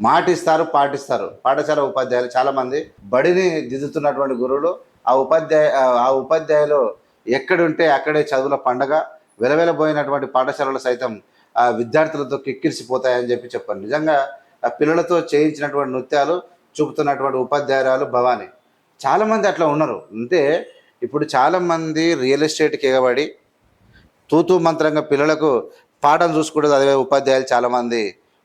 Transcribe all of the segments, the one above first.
మాటిస్తారు పాటిస్తారు. పాఠశాల ఉపాధ్యాయులు చాలామంది బడిని దిద్దుతున్నటువంటి గురువులు ఆ ఉపాధ్యాయ ఆ ఉపాధ్యాయులు ఎక్కడుంటే అక్కడే చదువుల పండగ వెలవెలబోయినటువంటి పాఠశాలలు సైతం ఆ విద్యార్థులతో కిక్కిరిసిపోతాయని చెప్పి చెప్పాను నిజంగా ఆ పిల్లలతో చేయించినటువంటి నృత్యాలు చూపుతున్నటువంటి ఉపాధ్యాయురాలు భవాని. చాలామంది అట్లా ఉన్నారు. అంటే ఇప్పుడు చాలామంది రియల్ ఎస్టేట్కి ఎగబడి తూతూ మంత్రంగా పిల్లలకు పాఠం చూసుకుంటూ చదివే ఉపాధ్యాయులు చాలామంది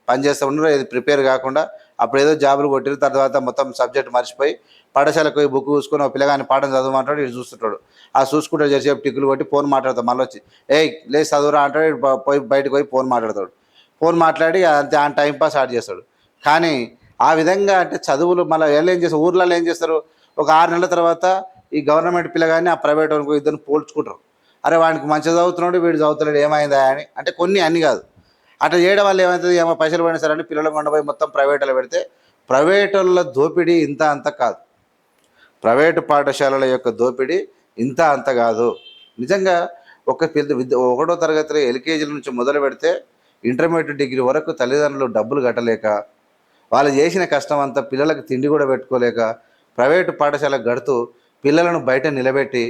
పనిచేస్తూ ఉండరు ఇది ప్రిపేర్ కాకుండా అప్పుడు ఏదో జాబులు కొట్టిన తర్వాత మొత్తం సబ్జెక్ట్ మర్చిపోయి పాఠశాలకు పోయి బుక్ చూసుకొని ఒక పిల్లగాని పాఠం చదవమంటాడు ఇటు చూస్తుంటాడు. ఆ చూసుకుంటాడు చేసేపు టిక్కులు కొట్టి ఫోన్ మాట్లాడతాడు మళ్ళీ వచ్చి ఏ లేదు చదువురా అంటాడు పోయి బయటకు పోయి ఫోన్ మాట్లాడతాడు. ఫోన్ మాట్లాడి అంతే ఆ టైం పాస్ స్టార్ట్ చేస్తాడు. కానీ ఆ విధంగా అంటే చదువులు మళ్ళీ వీళ్ళు ఏం చేస్తారు ఊర్లలో ఏం చేస్తారు? ఒక ఆరు నెలల తర్వాత ఈ గవర్నమెంట్ పిల్లగాని ఆ ప్రైవేట్ వాళ్ళకి ఇద్దరు పోల్చుకుంటారు. అరే వాడికి మంచిగా చదువుతున్నాడు వీడు చదువుతున్నాడు ఏమైందా అని. అంటే కొన్ని అన్ని కాదు. అట్లా చేయడం వల్ల ఏమవుతుంది ఏమో పైసలు పడిన సరే అని పిల్లలు కొండపోయి మొత్తం ప్రైవేట్లో పెడితే ప్రైవేటుల దోపిడీ ఇంత అంత కాదు. ప్రైవేటు పాఠశాలల యొక్క దోపిడీ ఇంత అంత కాదు. నిజంగా ఒక పిల్ల విద్య ఒకటో తరగతిలో ఎల్కేజీల నుంచి మొదలు పెడితే ఇంటర్మీడియట్ డిగ్రీ వరకు తల్లిదండ్రులు డబ్బులు కట్టలేక వాళ్ళు చేసిన కష్టం అంతా పిల్లలకు తిండి కూడా పెట్టుకోలేక ప్రైవేటు పాఠశాలకు గడుతూ పిల్లలను బయట నిలబెట్టి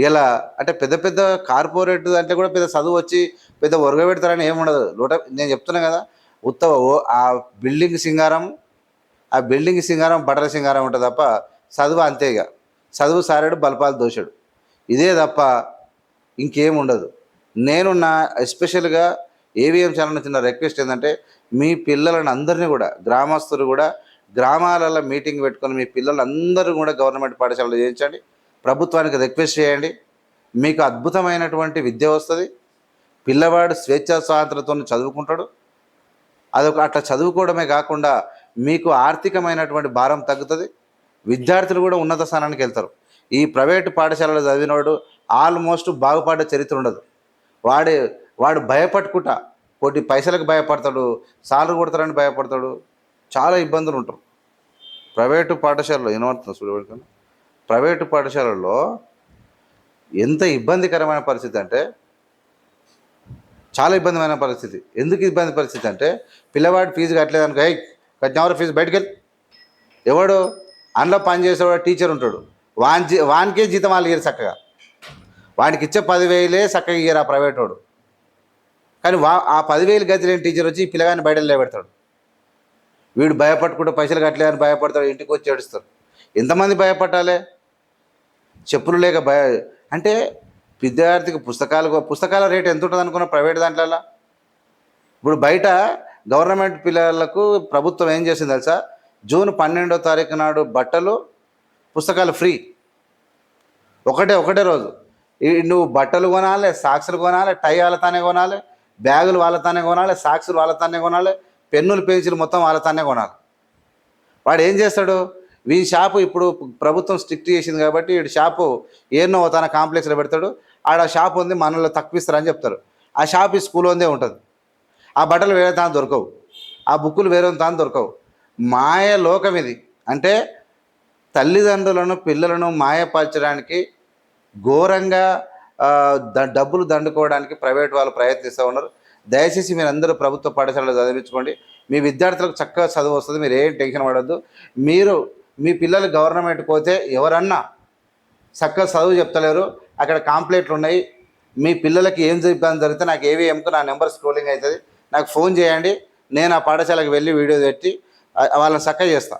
ఇలా అంటే పెద్ద పెద్ద కార్పొరేట్ అంటే కూడా పెద్ద చదువు వచ్చి పెద్ద ఒరగ పెడతారని ఏముండదు లోట నేను చెప్తున్నా కదా ఉత్తవ ఓ- ఆ బిల్డింగ్ సింగారం ఆ బిల్డింగ్ సింగారం బట్టల సింగారం ఉంటుంది తప్ప చదువు అంతేగా చదువు సారాడు బలపాలు దోశాడు ఇదే తప్ప ఇంకేం ఉండదు. నేను నా ఎస్పెషల్గా ఏవిఎం ఛానల్ చిన్న రిక్వెస్ట్ ఏంటంటే మీ పిల్లలను అందరినీ కూడా గ్రామస్తులు కూడా గ్రామాలలో మీటింగ్ పెట్టుకొని మీ పిల్లలందరూ కూడా గవర్నమెంట్ పాఠశాలలో చేయించండి. ప్రభుత్వానికి రిక్వెస్ట్ చేయండి. మీకు అద్భుతమైనటువంటి విద్య వస్తుంది. పిల్లవాడు స్వేచ్ఛా స్వాతంత్రతో చదువుకుంటాడు. అదొక అట్లా చదువుకోవడమే కాకుండా మీకు ఆర్థికమైనటువంటి భారం తగ్గుతుంది. విద్యార్థులు కూడా ఉన్నత స్థానానికి వెళ్తారు. ఈ ప్రైవేటు పాఠశాలలో చదివినవాడు ఆల్మోస్ట్ బాగుపడ్డ చరిత్ర ఉండదు. వాడి వాడు భయపట్టుకుంటా కోటి పైసలకు భయపడతాడు సాలు కొడతారని భయపడతాడు. చాలా ఇబ్బందులు ఉంటారు. ప్రైవేటు పాఠశాలలో ఏమవుతుంది చూడబడుతుంది ప్రైవేటు పాఠశాలల్లో ఎంత ఇబ్బందికరమైన పరిస్థితి అంటే చాలా ఇబ్బందిమైన పరిస్థితి. ఎందుకు ఇబ్బంది పరిస్థితి అంటే పిల్లవాడు ఫీజు కట్టలేదు అనుకో హై కట్టినవరా ఫీజు బయటకు వెళ్ళి ఎవడు అందులో పనిచేసేవాడు టీచర్ ఉంటాడు. వాన్ జీ వానికే జీతం వాళ్ళు ఇయ్యరు చక్కగా. వానికి ఇచ్చే పదివేలే చక్కగా ఇయ్యరు ఆ ప్రైవేట్ వాడు కానీ వా ఆ పదివేలు గతి లేని టీచర్ వచ్చి పిల్లగాని బయట లేబెడతాడు వీడు భయపడకుండా పైసలు కట్టలేదని భయపడతాడు ఇంటికి వచ్చి ఏడుస్తారు ఎంతమంది భయపట్టాలి? చెప్పులు లేక భయ అంటే విద్యార్థికి పుస్తకాలు పుస్తకాల రేట్ ఎంత ఉంటుంది అనుకున్న ప్రైవేట్ దాంట్లో ఇప్పుడు బయట గవర్నమెంట్ పిల్లలకు ప్రభుత్వం ఏం చేసింది తెలుసా? జూన్ పన్నెండో తారీఖు నాడు బట్టలు పుస్తకాలు ఫ్రీ. ఒకటే ఒకటే రోజు. ఈ నువ్వు బట్టలు కొనాలి సాక్సులు కొనాలి టై వాళ్ళతానే కొనాలి బ్యాగులు వాళ్ళతానే కొనాలి సాక్సులు వాళ్ళతానే కొనాలి పెన్నులు పెన్సిల్ మొత్తం వాళ్ళతానే కొనాలి. వాడు ఏం చేస్తాడు? వీ షాపు ఇప్పుడు ప్రభుత్వం స్ట్రిక్ట్ చేసింది కాబట్టి వీడి షాపు ఏనో తన కాంప్లెక్స్లో పెడతాడు. ఆడ షాప్ ఉంది మనలో తక్కువస్తారని చెప్తారు. ఆ షాప్ ఈ స్కూల్ ఉందే ఉంటుంది. ఆ బట్టలు వేరే తాను దొరకవు. ఆ బుక్కులు వేరే తాను దొరకవు. మాయ లోకం ఇది. అంటే తల్లిదండ్రులను పిల్లలను మాయపరచడానికి ఘోరంగా డబ్బులు దండుకోవడానికి ప్రైవేట్ వాళ్ళు ప్రయత్నిస్తూ ఉన్నారు. దయచేసి మీరు అందరూ ప్రభుత్వ పాఠశాలలో చదివించుకోండి. మీ విద్యార్థులకు చక్కగా చదువు వస్తుంది. మీరు ఏం టెన్షన్ పడద్దు. మీరు మీ పిల్లలు గవర్నమెంట్ పోతే ఎవరన్నా చక్కగా చదువు చెప్తలేరు. అక్కడ కాంప్లైంట్లు ఉన్నాయి. మీ పిల్లలకి ఏం ఇబ్బంది జరిగితే నాకు ఏవిఎంకు నా నెంబర్ స్క్రోలింగ్ అవుతుంది. నాకు ఫోన్ చేయండి. నేను ఆ పాఠశాలకు వెళ్ళి వీడియో పెట్టి వాళ్ళని చక్కగా చేస్తా.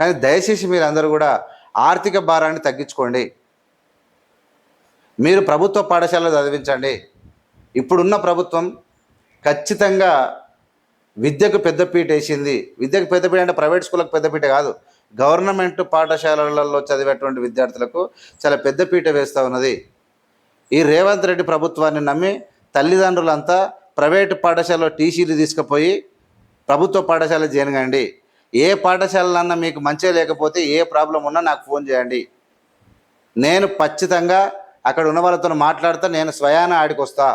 కానీ దయచేసి మీరు అందరూ కూడా ఆర్థిక భారాన్ని తగ్గించుకోండి. మీరు ప్రభుత్వ పాఠశాలలో చదివించండి. ఇప్పుడున్న ప్రభుత్వం ఖచ్చితంగా విద్యకు పెద్దపీట వేసింది. విద్యకు పెద్దపీట అంటే ప్రైవేట్ స్కూళ్ళకు పెద్దపీట కాదు. గవర్నమెంట్ పాఠశాలలలో చదివేటువంటి విద్యార్థులకు చాలా పెద్దపీట వేస్తూ ఉన్నది. ఈ రేవంత్ రెడ్డి ప్రభుత్వాన్ని నమ్మి తల్లిదండ్రులంతా ప్రైవేటు పాఠశాలలో టీసీలు తీసుకుపోయి ప్రభుత్వ పాఠశాల చేరగండి ఏ పాఠశాలలన్నా మీకు మంచిగా లేకపోతే ఏ ప్రాబ్లం ఉన్నా నాకు ఫోన్ చేయండి. నేను ఖచ్చితంగా అక్కడ ఉన్న వాళ్ళతో మాట్లాడుతా నేను స్వయాన ఆడికి వస్తా.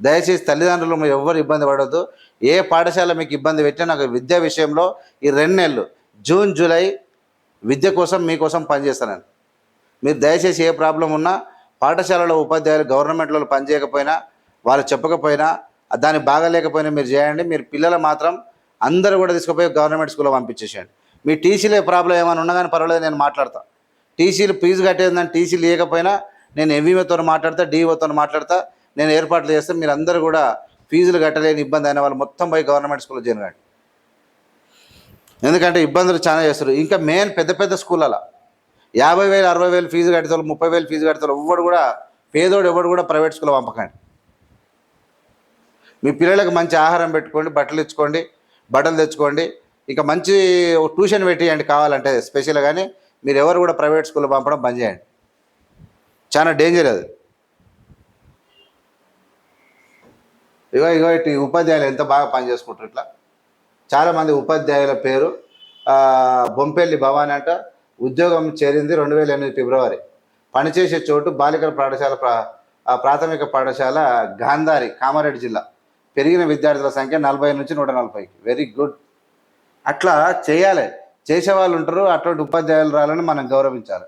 దయచేసి తల్లిదండ్రులు మీరు ఎవ్వరు ఇబ్బంది పడవద్దు ఏ పాఠశాల మీకు ఇబ్బంది పెట్టినా నాకు విద్యా విషయంలో ఈ రెండు నెలలు జూన్ జూలై విద్య కోసం మీకోసం పనిచేస్తానని. మీరు దయచేసి ఏ ప్రాబ్లం ఉన్నా పాఠశాలలో ఉపాధ్యాయులు గవర్నమెంట్లో పనిచేయకపోయినా వాళ్ళు చెప్పకపోయినా దాన్ని బాగలేకపోయినా మీరు చేయండి. మీరు పిల్లలు మాత్రం అందరూ కూడా తీసుకుపోయి గవర్నమెంట్ స్కూల్లో పంపించేసేయండి. మీ టీసీలో ప్రాబ్లం ఏమైనా ఉన్నా కానీ పర్వాలేదు నేను మాట్లాడతా. టీసీలు ఫీజు కట్టేదని టీసీలు లేకపోయినా నేను ఎంవీఓతో మాట్లాడతా డిఓతో మాట్లాడతా నేను ఏర్పాట్లు చేస్తే. మీరు అందరూ కూడా ఫీజులు కట్టలేని ఇబ్బంది అయిన వాళ్ళు మొత్తం పోయి గవర్నమెంట్ స్కూల్లో చేరగండి ఎందుకంటే ఇబ్బందులు చాలా చేస్తారు. ఇంకా మెయిన్ పెద్ద పెద్ద స్కూళ్ళలో. యాభై వేలు అరవై వేలు ఫీజు కడతారు ముప్పై వేలు ఫీజు కడతారు ఎవడు కూడా పేదోడు ఎవడు కూడా ప్రైవేట్ స్కూల్లో పంపకండి. మీ పిల్లలకు మంచి ఆహారం పెట్టుకోండి బట్టలు ఇచ్చుకోండి బట్టలు తెచ్చుకోండి. ఇంకా మంచి ట్యూషన్ పెట్టియండి కావాలంటే స్పెషల్ కానీ మీరు ఎవరు కూడా ప్రైవేట్ స్కూల్లో పంపడం బంద్ చేయండి. చాలా డేంజర్ అది. ఇగో ఇగో ఇటు ఉపాధ్యాయులు ఎంత బాగా పనిచేసుకుంటారు ఇట్లా. చాలామంది ఉపాధ్యాయుల పేరు బొంపెల్లి భవాని అంట. ఉద్యోగం చేరింది రెండు వేల ఎనిమిది ఫిబ్రవరి. పనిచేసే చోటు బాలికల పాఠశాల ప్రా ప్రాథమిక పాఠశాల గాంధారి కామారెడ్డి జిల్లా. పెరిగిన విద్యార్థుల సంఖ్య నలభై నుంచి నూట నలభైకి వెరీ గుడ్ అట్లా చేయాలి. చేసే వాళ్ళు ఉంటారు అటువంటి ఉపాధ్యాయులు రాలని మనం గౌరవించాలి.